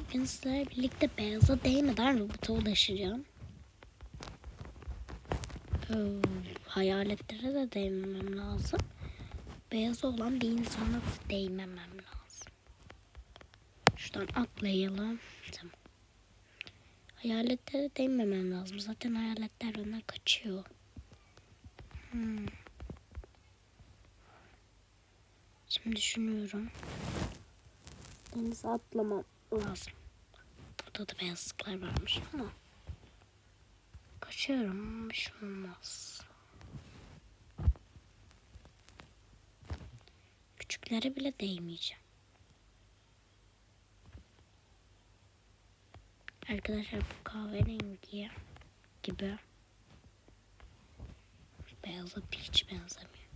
bugün sizlerle birlikte beyaza değmeden robota ulaşacağım. Ee, hayaletlere de değmemem lazım. Beyaz olan bir insana değmemem lazım. Şuradan atlayalım. Tamam. Hayaletlere değmemem lazım. Zaten hayaletler benden kaçıyor. Hmm. Şimdi düşünüyorum. Denize atlamam lazım. Burada da beyazlıklar varmış ama kaçıyorum bir şey olmaz. Küçüklere bile değmeyeceğim. Arkadaşlar bu kahverengi gibi beyaza hiç benzemiyor.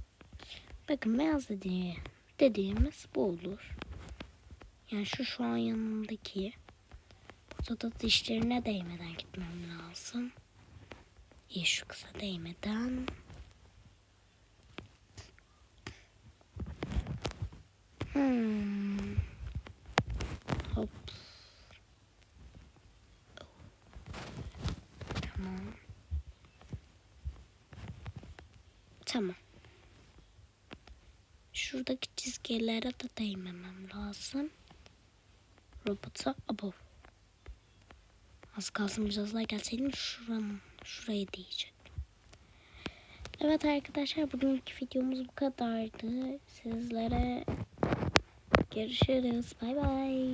Bakın beyaz dediği, dediğimiz bu olur. Yani şu şu an yanındaki. Burada da dişlerine değmeden gitmem lazım. İyi şu kısa değmeden. Hmm. Hop. Tamam. Tamam. Şuradaki çizgilere de değmemem lazım. Robota abo. Az kalsın biraz daha gelseydim şuranın, şurayı diyecektim. Evet arkadaşlar bugünkü videomuz bu kadardı. Sizlere görüşürüz. Bay bay.